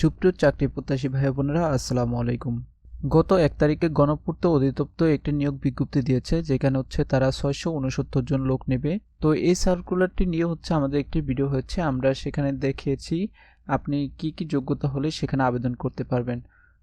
সুপ্রিয় চাকরি প্রত্যাশী ভাই বোনেরা, আসসালামু আলাইকুম। গত এক তারিখে গণপূর্ত অধিদপ্তর একটি নিয়োগ বিজ্ঞপ্তি দিয়েছে, যেখানে হচ্ছে তারা ছয়শো উনসত্তর জন লোক নেবে। তো এই সার্কুলারটি নিয়ে হচ্ছে আমাদের একটি ভিডিও হচ্ছে আমরা সেখানে দেখিয়েছি আপনি কি কি যোগ্যতা হলে সেখানে আবেদন করতে পারবেন।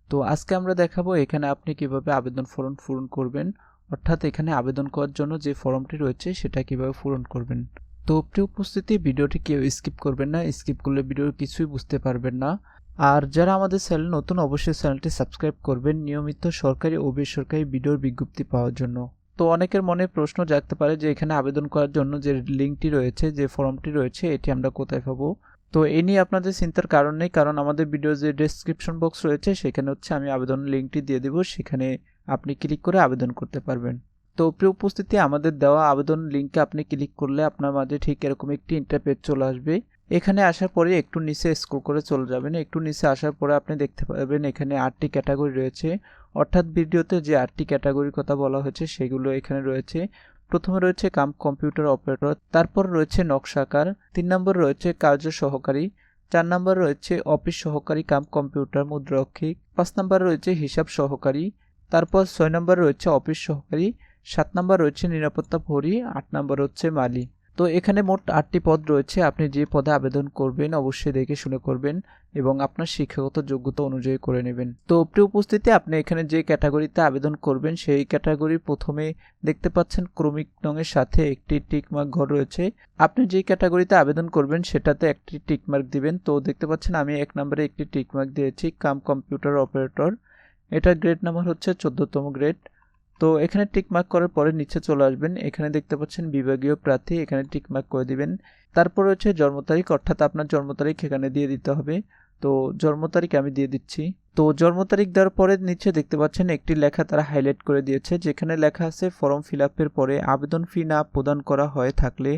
তো আজকে আমরা দেখাবো এখানে আপনি কীভাবে আবেদন ফর্ম পূরণ করবেন, অর্থাৎ এখানে আবেদন করার জন্য যে ফর্মটি রয়েছে সেটা কীভাবে পূরণ করবেন। তো প্রিয় উপস্থিতি, ভিডিওটি কেউ স্কিপ করবেন না, স্কিপ করলে ভিডিওর কিছুই বুঝতে পারবেন না। আর যারা আমাদের চ্যানেল নতুন, অবশ্যই চ্যানেলটি সাবস্ক্রাইব করবেন নিয়মিত সরকারি ও বেসরকারি ভিডিওর বিজ্ঞপ্তি পাওয়ার জন্য। তো অনেকের মনে প্রশ্ন জাগতে পারে যে, এখানে আবেদন করার জন্য যে লিঙ্কটি রয়েছে, যে ফর্মটি রয়েছে, এটি আমরা কোথায় পাবো? তো এ নিয়ে আপনাদের চিন্তার কারণ নেই, কারণ আমাদের ভিডিও যে ডেসক্রিপশন বক্স রয়েছে, সেখানে হচ্ছে আমি আবেদন লিঙ্কটি দিয়ে দেবো, সেখানে আপনি ক্লিক করে আবেদন করতে পারবেন। তো প্রিয় উপস্থিতি, আমাদের দেওয়া আবেদন লিঙ্কে আপনি ক্লিক করলে আপনার মাঝে ঠিক এরকম একটি ইন্টারপেজ চলে আসবে। এখানে আসার পরে একটু নিচে স্ক্রল করে চলে যাবেন। একটু নিচে আসার পরে আপনি দেখতে পাবেন এখানে আটটি ক্যাটাগরি রয়েছে। অর্থাৎ ভিডিওতে যে আটটি ক্যাটাগরির কথা বলা হয়েছে, সেগুলো এখানে রয়েছে। প্রথমে রয়েছে কাম কম্পিউটার অপারেটর তারপর রয়েছে নকশাকার তিন নম্বর রয়েছে কার্য সহকারী, চার নম্বর রয়েছে অফিস সহকারী কাম কম্পিউটার মুদ্রাক্ষিক পাঁচ নম্বর রয়েছে হিসাব সহকারী, তারপর ছয় নম্বর রয়েছে অফিস সহকারী, সাত নম্বর রয়েছে নিরাপত্তা প্রহরী, আট নম্বর হচ্ছে মালি তো এখানে মোট আটটি পদ রয়েছে। আপনি যে পদে আবেদন করবেন, অবশ্যই দেখে শুনে করবেন এবং আপনার শিক্ষাগত যোগ্যতা অনুযায়ী করে নেবেন। তো প্রিয় উপস্থিতি আপনি এখানে যে ক্যাটাগরিতে আবেদন করবেন, সেই ক্যাটাগরির প্রথমে দেখতে পাচ্ছেন ক্রমিক নঙের সাথে একটি টিকমার্ক ঘর রয়েছে। আপনি যে ক্যাটাগরিতে আবেদন করবেন, সেটাতে একটি টিকমার্ক দিবেন। তো দেখতে পাচ্ছেন, আমি এক নম্বরে একটি টিকমার্ক দিয়েছি, কাম কম্পিউটার অপারেটর। এটার গ্রেড নাম্বার হচ্ছে চোদ্দতম গ্রেড। তো এখানে টিকমার্ক করার পরে নিচে চলে আসবেন। এখানে দেখতে পাচ্ছেন বিভাগীয় প্রার্থী, এখানে টিকমার্ক করে দিবেন। তারপরে হচ্ছে জন্ম তারিখ, অর্থাৎ আপনার জন্ম তারিখ এখানে দিয়ে দিতে হবে। তো জন্ম তারিখ আমি দিয়ে দিচ্ছি। তো জন্ম তারিখ দেওয়ার পরে নিচে দেখতে পাচ্ছেন একটি লেখা তারা হাইলাইট করে দিয়েছে, যেখানে লেখা আছে ফর্ম ফিল পরে আবেদন ফি না প্রদান করা হয়ে থাকলে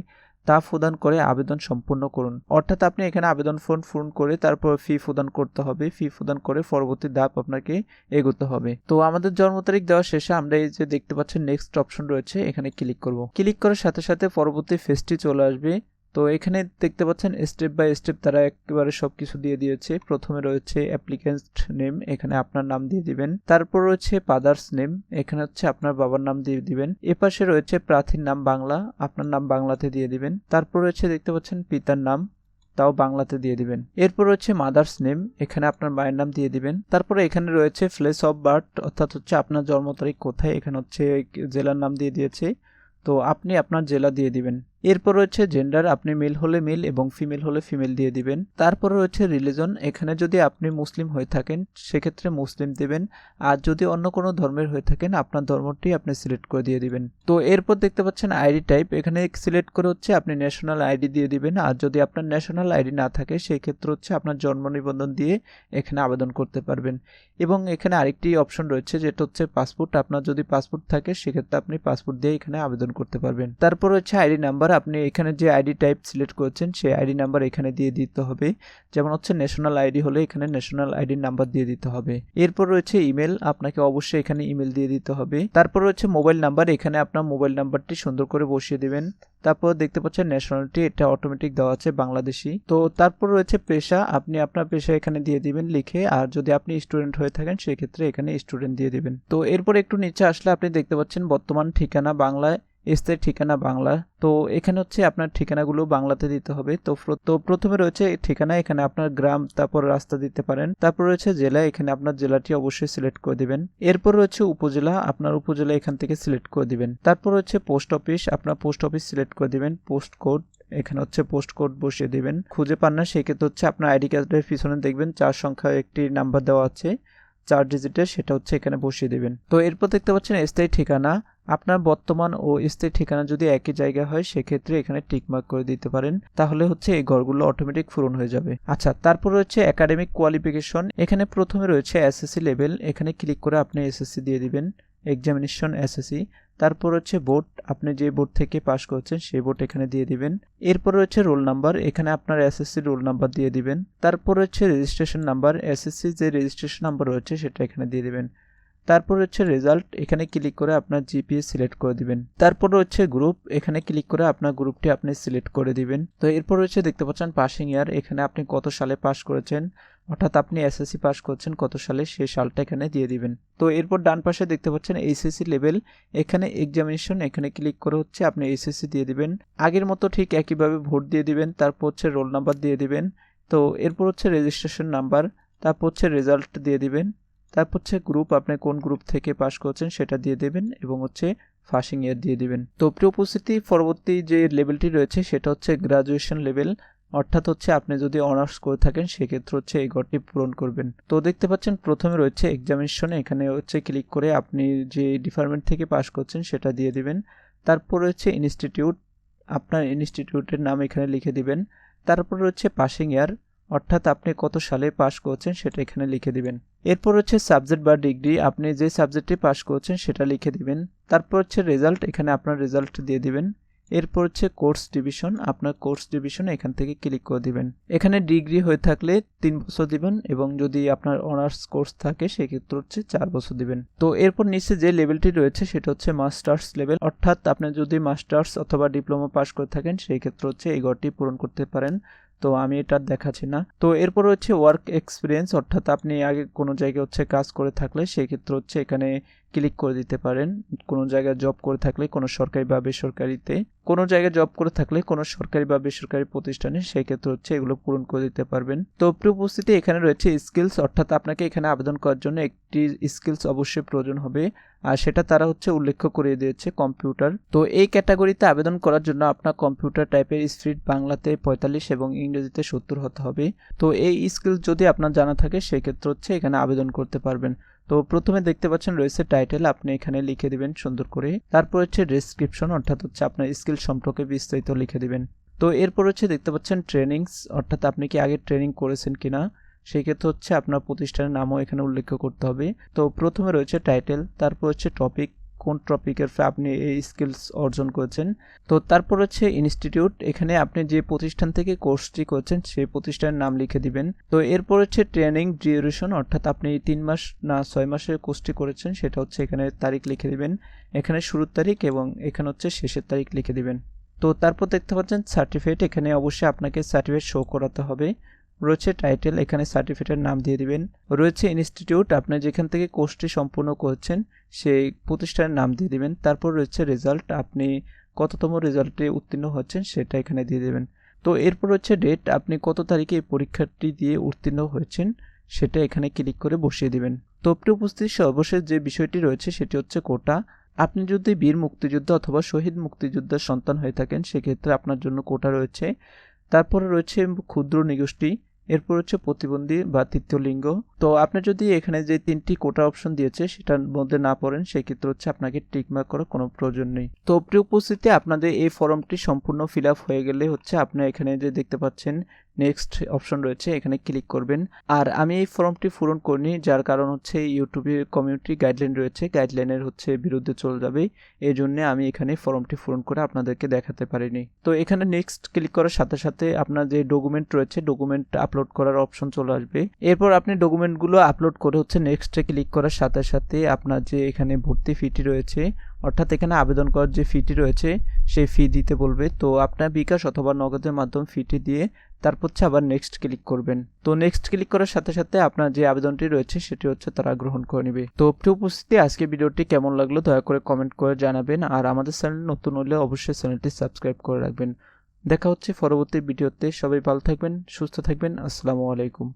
তা প্রদান করে আবেদন সম্পূর্ণ করুন। অর্থাৎ আপনি এখানে আবেদন ফর্ম পূরণ করে তারপর ফি প্রদান করতে হবে। ফি প্রদান করে পরবর্তী ধাপ আপনাকে এগোতে হবে। তো আমাদের জন্ম তারিখ দেওয়া শেষে আমরা এই যে দেখতে পাচ্ছেন নেক্সট অপশন রয়েছে, এখানে ক্লিক করব। ক্লিক করার সাথে সাথে পরবর্তী ফেজটি চলে আসবে। তো এখানে দেখতে পাচ্ছেন স্টেপ বাই স্টেপ তারা একেবারে সব কিছু দিয়ে দিয়েছে। প্রথমে রয়েছে অ্যাপ্লিকেন্ট নেম এখানে আপনার নাম দিয়ে দিবেন। তারপর রয়েছে ফাদার্স নেম এখানে হচ্ছে আপনার বাবার নাম দিয়ে দিবেন। এপাশে রয়েছে প্রার্থীর নাম বাংলা, আপনার নাম বাংলাতে দিয়ে দিবেন। তারপর রয়েছে দেখতে পাচ্ছেন পিতার নাম, তাও বাংলাতে দিয়ে দিবেন। এরপর রয়েছে মাদার্স নেম এখানে আপনার মায়ের নাম দিয়ে দিবেন। তারপরে এখানে রয়েছে প্লেস অফ বার্থ অর্থাৎ হচ্ছে আপনার জন্ম তারিখ কোথায়, এখানে হচ্ছে জেলার নাম দিয়ে দিয়েছে। তো আপনি আপনার জেলা দিয়ে দিবেন। এরপর রয়েছে জেন্ডার আপনি মেল হলে মেল এবং ফিমেল হলে ফিমেল দিয়ে দিবেন। তারপর রয়েছে রিলিজন এখানে যদি আপনি মুসলিম হয়ে থাকেন, সেক্ষেত্রে মুসলিম দেবেন। আর যদি অন্য কোনো ধর্মের হয়ে থাকেন, আপনার ধর্মটি আপনি সিলেক্ট করে দিয়ে দিবেন। তো এরপর দেখতে পাচ্ছেন আইডি টাইপ এখানে সিলেক্ট করে হচ্ছে আপনি ন্যাশনাল আইডি দিয়ে দিবেন। আর যদি আপনার ন্যাশনাল আইডি না থাকে সেই ক্ষেত্রে হচ্ছে আপনার জন্ম নিবন্ধন দিয়ে এখানে আবেদন করতে পারবেন। এবং এখানে আরেকটি অপশন রয়েছে, যেটা হচ্ছে পাসপোর্ট আপনার যদি পাসপোর্ট থাকে, সেক্ষেত্রে আপনি পাসপোর্ট দিয়ে এখানে আবেদন করতে পারবেন। তারপর হচ্ছে আইডি নাম্বার আপনি এখানে যে আইডি টাইপ সিলেক্ট করেছেন, সেই আইডি নাম্বার এখানে দিয়ে দিতে হবে। যেমন হচ্ছে ন্যাশনাল আইডি হলে এখানে ন্যাশনাল আইডির নাম্বার দিয়ে দিতে হবে। এরপর রয়েছে ইমেল আপনাকে অবশ্যই এখানে ইমেল দিয়ে দিতে হবে। তারপর রয়েছে মোবাইল নাম্বার এখানে আপনার মোবাইল নাম্বারটি সুন্দর করে বসিয়ে দিবেন। তারপর দেখতে পাচ্ছেন ন্যাশনালিটি এটা অটোমেটিক দেওয়া আছে বাংলাদেশি। তো তারপর রয়েছে পেশা, আপনি আপনার পেশা এখানে দিয়ে দিবেন লিখে। আর যদি আপনি স্টুডেন্ট হয়ে থাকেন, সেক্ষেত্রে এখানে স্টুডেন্ট দিয়ে দিবেন। তো এরপর একটু নিচে আসলে আপনি দেখতে পাচ্ছেন বর্তমান ঠিকানা বাংলায়। স্থায়ী ঠিকানা বাংলা। তো এখানে হচ্ছে আপনার ঠিকানাগুলো বাংলাতে দিতে হবে। তো তো প্রথমে রয়েছে ঠিকানা, এখানে আপনার গ্রাম, তারপর রাস্তা দিতে পারেন। তারপর রয়েছে জেলা, এখানে আপনার জেলাটি অবশ্যই সিলেক্ট করে দিবেন। এরপর রয়েছে উপজেলা, আপনার উপজেলা এখান থেকে সিলেক্ট করে দিবেন। তারপর রয়েছে পোস্ট অফিস, আপনার পোস্ট অফিস সিলেক্ট করে দিবেন। পোস্ট কোড, এখানে হচ্ছে পোস্ট কোড বসিয়ে দিবেন। খুঁজে পান না, সেক্ষেত্রে হচ্ছে আপনার আইডি কার্ডের পিছনে দেখবেন চার সংখ্যা একটি নাম্বার দেওয়া আছে। চার ডিজিটের সেটা হচ্ছে এখানে বসিয়ে দিবেন। তো এরপর দেখতে পাচ্ছেন স্থায়ী ঠিকানা আপনার বর্তমান ও স্থায়ী ঠিকানা যদি একই জায়গায় হয়, সেক্ষেত্রে এখানে টিকমার্ক করে দিতে পারেন। তাহলে হচ্ছে এই ঘরগুলো অটোমেটিক পূরণ হয়ে যাবে। আচ্ছা তারপর রয়েছে একাডেমিক কোয়ালিফিকেশন এখানে প্রথমে রয়েছে এসএসসি লেভেল এখানে ক্লিক করে আপনি এসএসসি দিয়ে দিবেন। এক্সামিনেশন এসএসসি তারপর হচ্ছে বোর্ড আপনি যে বোর্ড থেকে পাস করছেন, সেই বোর্ড এখানে দিয়ে দিবেন। এরপর রয়েছে রোল নাম্বার এখানে আপনার এসএসসি রোল নাম্বার দিয়ে দিবেন। তারপর হচ্ছে রেজিস্ট্রেশন নাম্বার এসএসসি যে রেজিস্ট্রেশন নাম্বার রয়েছে, সেটা এখানে দিয়ে দিবেন। তারপর হচ্ছে রেজাল্ট এখানে ক্লিক করে আপনার জিপিএ সিলেক্ট করে দিবেন। তারপর হচ্ছে গ্রুপ এখানে ক্লিক করে আপনার গ্রুপটি আপনি সিলেক্ট করে দিবেন। তো এরপর হচ্ছে দেখতে পাচ্ছেন পাসিং ইয়ার এখানে আপনি কত সালে পাস করেছেন? অর্থাৎ আপনি এসএসসি পাস করছেন, কত সালে? সে সালটা এখানে দিয়ে দিবেন। তো এরপর ডান পাশে দেখতে পাচ্ছেন এইচএসসি লেভেল এখানে এক্সামিনেশন এখানে ক্লিক করে হচ্ছে আপনি এইচএসসি দিয়ে দিবেন। আগের মতো ঠিক একইভাবে ভোট দিয়ে দিবেন, তারপর হচ্ছে রোল নাম্বার দিয়ে দিবেন। তো এরপর হচ্ছে রেজিস্ট্রেশন নাম্বার তারপর হচ্ছে রেজাল্ট দিয়ে দিবেন। তারপর হচ্ছে গ্রুপ আপনি কোন গ্রুপ থেকে পাস করছেন সেটা দিয়ে দেবেন এবং হচ্ছে ফাসিং ইয়ার দিয়ে দিবেন। তো প্রিয় উপস্থিতি, পরবর্তী যে লেভেলটি রয়েছে সেটা হচ্ছে গ্রাজুয়েশন লেভেল অর্থাৎ হচ্ছে আপনি যদি অনার্স করে থাকেন সেক্ষেত্রে হচ্ছে এই ঘরটি পূরণ করবেন। তো দেখতে পাচ্ছেন প্রথমে রয়েছে এক্সামিনেশন এখানে হচ্ছে ক্লিক করে আপনি যে ডিপার্টমেন্ট থেকে পাস করছেন সেটা দিয়ে দিবেন। তারপর রয়েছে ইনস্টিটিউট আপনার ইনস্টিটিউটের নাম এখানে লিখে দিবেন। তারপর রয়েছে পাসিং ইয়ার অর্থাৎ আপনি কত সালে পাস করছেন সেটা এখানে লিখে দিবেন। এরপর হচ্ছে সাবজেক্ট বা ডিগ্রি আপনি যে সাবজেক্টে পাস করছেন সেটা লিখে দিবেন। তারপর হচ্ছে রেজাল্ট এখানে আপনার রেজাল্ট দিয়ে দিবেন। এরপর হচ্ছে কোর্স ডিভিশন আপনার কোর্স ডিভিশন এখান থেকে ক্লিক করে দিবেন। এখানে ডিগ্রি হয়ে থাকলে তিন বছর দিবেন এবং যদি আপনার অনার্স কোর্স থাকে, সেক্ষেত্রে হচ্ছে চার বছর দিবেন। তো এরপর নিচে যে লেভেলটি রয়েছে, সেটা হচ্ছে মাস্টার্স লেভেল অর্থাৎ আপনি যদি মাস্টার্স অথবা ডিপ্লোমা পাস করে থাকেন সেই ক্ষেত্রে হচ্ছে এই ঘরটি পূরণ করতে পারেন। তো আমি এটা দেখাচ্ছি না। তো এরপর হচ্ছে ওয়ার্ক এক্সপিরিয়েন্স অর্থাৎ আপনি আগে কোনো জায়গায় হচ্ছে কাজ করে থাকলে সেই ক্ষেত্রে হচ্ছে এখানে ক্লিক করে দিতে পারেন। কোনো জায়গায় জব করে থাকলে কোনো সরকারি বা বেসরকারিতে। কোনো জায়গায় জব করে থাকলে কোনো সরকারি বা বেসরকারি প্রতিষ্ঠানে সেই ক্ষেত্রে হচ্ছে এগুলো পূরণ করে দিতে পারবেন। তো উপস্থিতি, এখানে রয়েছে স্কিলস অর্থাৎ আপনাকে এখানে আবেদন করার জন্য একটি স্কিলস অবশ্যই প্রয়োজন হবে। আর সেটা তারা হচ্ছে উল্লেখ করে দিয়েছে কম্পিউটার তো এই ক্যাটাগরিতে আবেদন করার জন্য আপনার কম্পিউটার টাইপের স্পিড বাংলাতে পঁয়তাল্লিশ এবং ইংরেজিতে সত্তর হতে হবে। তো এই স্কিল যদি আপনার জানা থাকে সেক্ষেত্রে হচ্ছে এখানে আবেদন করতে পারবেন। তো প্রথমে দেখতে পাচ্ছেন রয়েছে টাইটেল আপনি এখানে লিখে দিবেন সুন্দর করে। তারপর হচ্ছে ডেসক্রিপশন অর্থাৎ হচ্ছে আপনার স্কিল সম্পর্কে বিস্তারিত লিখে দিবেন। তো এরপর হচ্ছে দেখতে পাচ্ছেন ট্রেনিংস অর্থাৎ আপনি কি আগে ট্রেনিং করেছেন কিনা, সেই ক্ষেত্রে হচ্ছে আপনার প্রতিষ্ঠানের নামও এখানে উল্লেখ করতে হবে। তো প্রথমে রয়েছে টাইটেল তারপর হচ্ছে টপিক কোন টপিকের আপনি এই স্কিলস অর্জন করেছেন। তো তারপর হচ্ছে ইনস্টিটিউট এখানে আপনি যে প্রতিষ্ঠান থেকে কোর্সটি করছেন, সেই প্রতিষ্ঠানের নাম লিখে দিবেন। তো এরপর হচ্ছে ট্রেনিং ডিউরেশন অর্থাৎ আপনি তিন মাস না ছয় মাসের কোর্সটি করেছেন, সেটা হচ্ছে এখানে তারিখ লিখে দিবেন। এখানে শুরুর তারিখ এবং এখানে হচ্ছে শেষের তারিখ লিখে দিবেন। তো তারপর দেখতে পাচ্ছেন সার্টিফিকেট এখানে অবশ্যই আপনাকে সার্টিফিকেট শো করাতে হবে। রয়েছে টাইটেল এখানে সার্টিফিকেটের নাম দিয়ে দিবেন। রয়েছে ইনস্টিটিউট আপনি যেখান থেকে কোর্সটি সম্পূর্ণ করছেন সেই প্রতিষ্ঠানের নাম দিয়ে দিবেন। তারপর রয়েছে রেজাল্ট আপনি কততম রেজাল্টে উত্তীর্ণ হচ্ছেন সেটা এখানে দিয়ে দেবেন। তো এরপর হচ্ছে ডেট আপনি কত তারিখে এই পরীক্ষাটি দিয়ে উত্তীর্ণ হয়েছেন সেটা এখানে ক্লিক করে বসিয়ে দেবেন। তো উপস্থিত সর্বশেষ যে বিষয়টি রয়েছে সেটি হচ্ছে কোটা। আপনি যদি বীর মুক্তিযোদ্ধা অথবা শহীদ মুক্তিযোদ্ধার সন্তান হয়ে থাকেন, সেক্ষেত্রে আপনার জন্য কোটা রয়েছে। তারপরে রয়েছে ক্ষুদ্র নিগোষ্ঠী। এরপর হচ্ছে প্রতিবন্ধী বা তৃতীয় লিঙ্গ। তো আপনি যদি এখানে যে তিনটি কোটা অপশন দিয়েছে, সেটার মধ্যে না পড়েন, সেক্ষেত্রে হচ্ছে আপনাকে টিকমার্ক করার কোনো প্রয়োজন নেই। তো প্রিয় উপস্থিতি, আপনাদের এই ফর্মটি সম্পূর্ণ ফিল আপ হয়ে গেলে হচ্ছে আপনি এখানে যে দেখতে পাচ্ছেন নেক্সট অপশন রয়েছে, এখানে ক্লিক করবেন। আর আমি এই ফর্মটি পূরণ করিনি, যার কারণ হচ্ছে ইউটিউবে কমিউনিটি গাইডলাইন রয়েছে গাইডলাইনের হচ্ছে বিরুদ্ধে চলে যাবে। এই জন্য আমি এখানে ফর্মটি পূরণ করে আপনাদেরকে দেখাতে পারিনি। তো এখানে নেক্সট ক্লিক করার সাথে সাথে আপনার যে ডকুমেন্ট রয়েছে ডকুমেন্ট আপলোড করার অপশন চলে আসবে। এরপর আপনি ডকুমেন্টগুলো আপলোড করে হচ্ছে নেক্সটে ক্লিক করার সাথে সাথে আপনার যে এখানে ভর্তি ফিটি রয়েছে অর্থাৎ এখানে আবেদন করার যে ফিটি রয়েছে, সেই ফি দিতে বলবে। তো আপনার বিকাশ অথবা নগদের মাধ্যমে ফিটি দিয়ে তারপর হচ্ছে আবার নেক্সট ক্লিক করবেন। তো নেক্সট ক্লিক করার সাথে সাথে আপনার যে আবেদনটি রয়েছে, সেটি হচ্ছে তারা গ্রহণ করে নেবে। তো উপস্থিতি, আজকে ভিডিওটি কেমন লাগল দয়া করে কমেন্ট করে জানাবেন। আর আমাদের চ্যানেল নতুন হলে অবশ্যই চ্যানেলটি সাবস্ক্রাইব করে রাখবেন। দেখা হচ্ছে পরবর্তী ভিডিওতে। সবাই ভালো থাকবেন, সুস্থ থাকবেন। আসসালামু আলাইকুম।